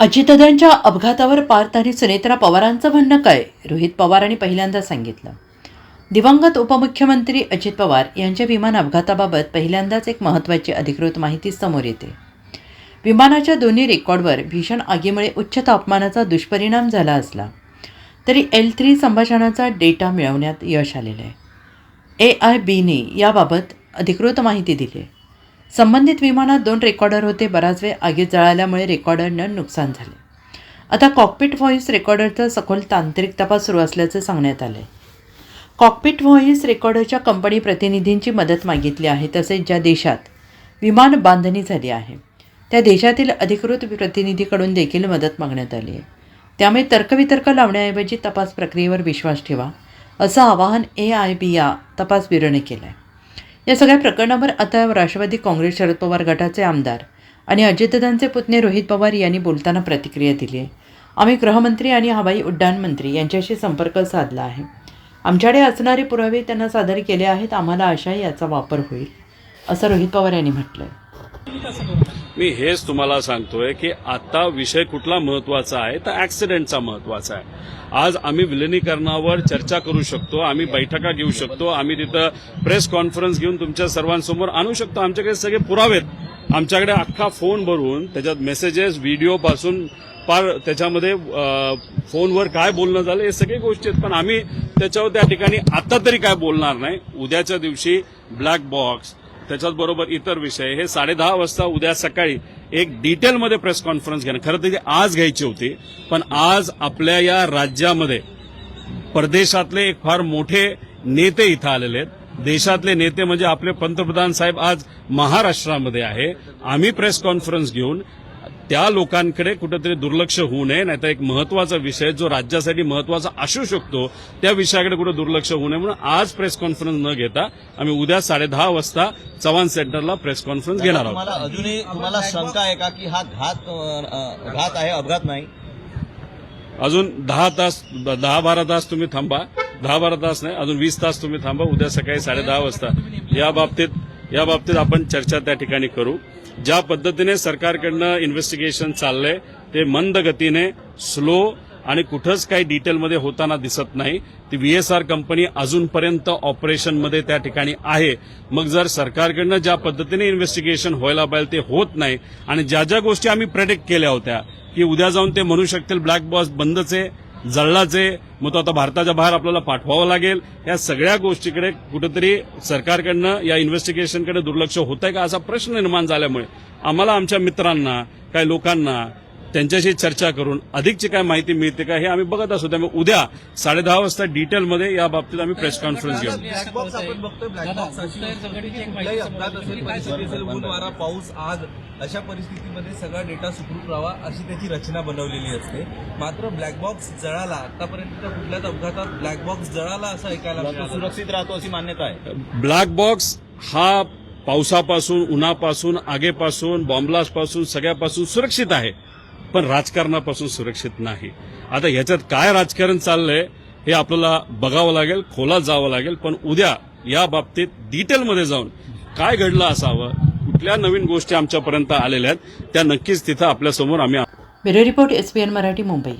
अजितदांच्या अपघातावर पार्थ आणि सुनेत्रा पवारांचं म्हणणं काय? रोहित पवारांनी पहिल्यांदा सांगितलं. दिवंगत उपमुख्यमंत्री अजित पवार यांच्या विमान अपघाताबाबत पहिल्यांदाच एक महत्त्वाची अधिकृत माहिती समोर येते. विमानाच्या दोन्ही रेकॉर्डवर भीषण आगीमुळे उच्च तापमानाचा दुष्परिणाम झाला असला तरी एल थ्री संभाषणाचा डेटा मिळवण्यात यश आलेलं आहे. ए आय बीने याबाबत अधिकृत माहिती दिली आहे. संबंधित विमानात दोन रेकॉर्डर होते. बराच वेळ आगीत जळाल्यामुळे रेकॉर्डरनं नुकसान झाले. आता कॉकपिट व्हॉईस रेकॉर्डरचा सखोल तांत्रिक तपास सुरू असल्याचं सांगण्यात आलं आहे कॉकपिट व्हॉईस रेकॉर्डरच्या कंपनी प्रतिनिधींची मदत मागितली आहे. तसेच ज्या देशात विमान बांधणी झाली आहे त्या देशातील अधिकृत प्रतिनिधीकडून देखील मदत मागण्यात आली आहे. त्यामुळे तर्कवितर्क लावण्याऐवजी तपास प्रक्रियेवर विश्वास ठेवा असं आवाहन ए आय बी या तपास ब्युरोने केलं आहे या सगळ्या प्रकरणावर आता राष्ट्रवादी काँग्रेस शरद पवार गटाचे आमदार आणि अजितदादांचे पुतणे रोहित पवार यांनी बोलताना प्रतिक्रिया दिली आहे. आम्ही गृहमंत्री आणि हवाई उड्डाण मंत्री यांच्याशी संपर्क साधला आहे. आमच्याकडे असणारे पुरावे त्यांना सादर केले आहेत आम्हाला आशा याचा वापर होईल असं रोहित पवार यांनी म्हटलं आहे मी हेच तुम्हाला सांगतोय की आता विषय कुठला महत्त्वाचा आहे तर ऍक्सिडेंटचा महत्त्वाचा आहे. आज आम्ही विलिनीकरणावर चर्चा करू शकतो आम्ही बैठका घेऊ शकतो आम्ही तिथं प्रेस कॉन्फरन्स घेऊन तुमच्या सर्वांसमोर आणू शकतो. आमच्याकडे सगळे पुरावेत आमच्याकडे अख्खा फोन भरून त्याच्यात मेसेजेस व्हिडिओ पासून पार त्याच्यामध्ये फोनवर काय बोलणं झालं हे सगळे गोष्टी आहेत. पण आम्ही त्याच्यावर त्या ठिकाणी आता तरी काय बोलणार नाही. उद्याच्या दिवशी ब्लॅक बॉक्स त्याच्याचबरोबर इतर विषय. हे साडेदहा वाजता उद्या सकाळी एक डिटेलमध्ये प्रेस कॉन्फरन्स घेणं. खरं तर आज घ्यायची होती पण आज आपल्या या राज्यामध्ये परदेशातले एक फार मोठे नेते इथं आलेले आहेत. देशातले नेते म्हणजे आपले पंतप्रधान साहेब आज महाराष्ट्रामध्ये आहे. आम्ही प्रेस कॉन्फरन्स घेऊन त्या लोकांकडे कुठेतरी दुर्लक्ष होऊ नये नाहीतर एक महत्त्वाचा विषय जो राज्यासाठी महत्त्वाचा असू शकतो त्या विषयाकडे कुठे दुर्लक्ष होऊ नये म्हणून आज प्रेस कॉन्फरन्स न घेता आम्ही उद्या साडेदहा वाजता चव्हाण सेंटरला प्रेस कॉन्फरन्स घेणार आहोत. अजूनही तुम्हाला शंका आहे का की हा घात घात आहे अपघात नाही? अजून दहा तास दहा बारा तास तुम्ही थांबा. दहा बारा तास नाही अजून वीस तास तुम्ही थांबा. उद्या सकाळी साडेदहा वाजता. या बाबतीत या बाबतीत आपण चर्चा त्या ठिकाणी करू. ज्या पद्धतीने सरकारकडनं इन्व्हेस्टिगेशन चाललंय ते मंद गतीने स्लो आणि कुठंच काही डिटेलमध्ये होताना दिसत नाही. ती व्हीएसआर कंपनी अजूनपर्यंत ऑपरेशनमध्ये त्या ठिकाणी आहे. मग जर सरकारकडनं ज्या पद्धतीने इन्व्हेस्टिगेशन व्हायला पाहिजे ते होत नाही आणि ज्या ज्या गोष्टी आम्ही प्रेडिक्ट केल्या होत्या की उद्या जाऊन ते म्हणू शकतील ब्लॅक बॉक्स बंदच आहे. जळलाच आहे मग तो आता भारताच्या बाहेर आपल्याला पाठवावं लागेल. या सगळ्या गोष्टीकडे कुठेतरी सरकारकडनं या इन्व्हेस्टिगेशनकडे दुर्लक्ष होत आहे का असा प्रश्न निर्माण झाल्यामुळे आम्हाला आमच्या मित्रांना काही लोकांना त्यांच्याशी चर्चा करून अधिकची काय माहिती मिळते का हे आम्ही बघत असू त्यामुळे उद्या साडेदहा वाजता डिटेलमध्ये या बाबतीत आम्ही प्रेस कॉन्फरन्स घेऊ. पाऊस आग अशा परिस्थितीमध्ये सगळा डेटा सुखरूप राहावा अशी त्याची रचना बनवलेली असते. मात्र ब्लॅक बॉक्स जळाला आतापर्यंत कुठल्याच अपघातात ब्लॅक बॉक्स जळाला असं ऐकायला सुरक्षित राहतो अशी मान्यता आहे. ब्लॅक बॉक्स हा पावसापासून उन्हापासून आगेपासून बॉम्बलास्टपासून सगळ्यापासून सुरक्षित आहे. पण राजकारणापासून सुरक्षित नाही. आता ह्याच्यात काय राजकारण चाललंय हे आपल्याला बघावं लागेल खोलात जावं लागेल पण उद्या या बाबतीत डिटेलमध्ये जाऊन काय घडलं असावं कुठल्या नवीन गोष्टी आमच्यापर्यंत आलेल्या आहेत त्या नक्कीच तिथं आपल्यासमोर आम्ही bureau report S Marathi Mumbai.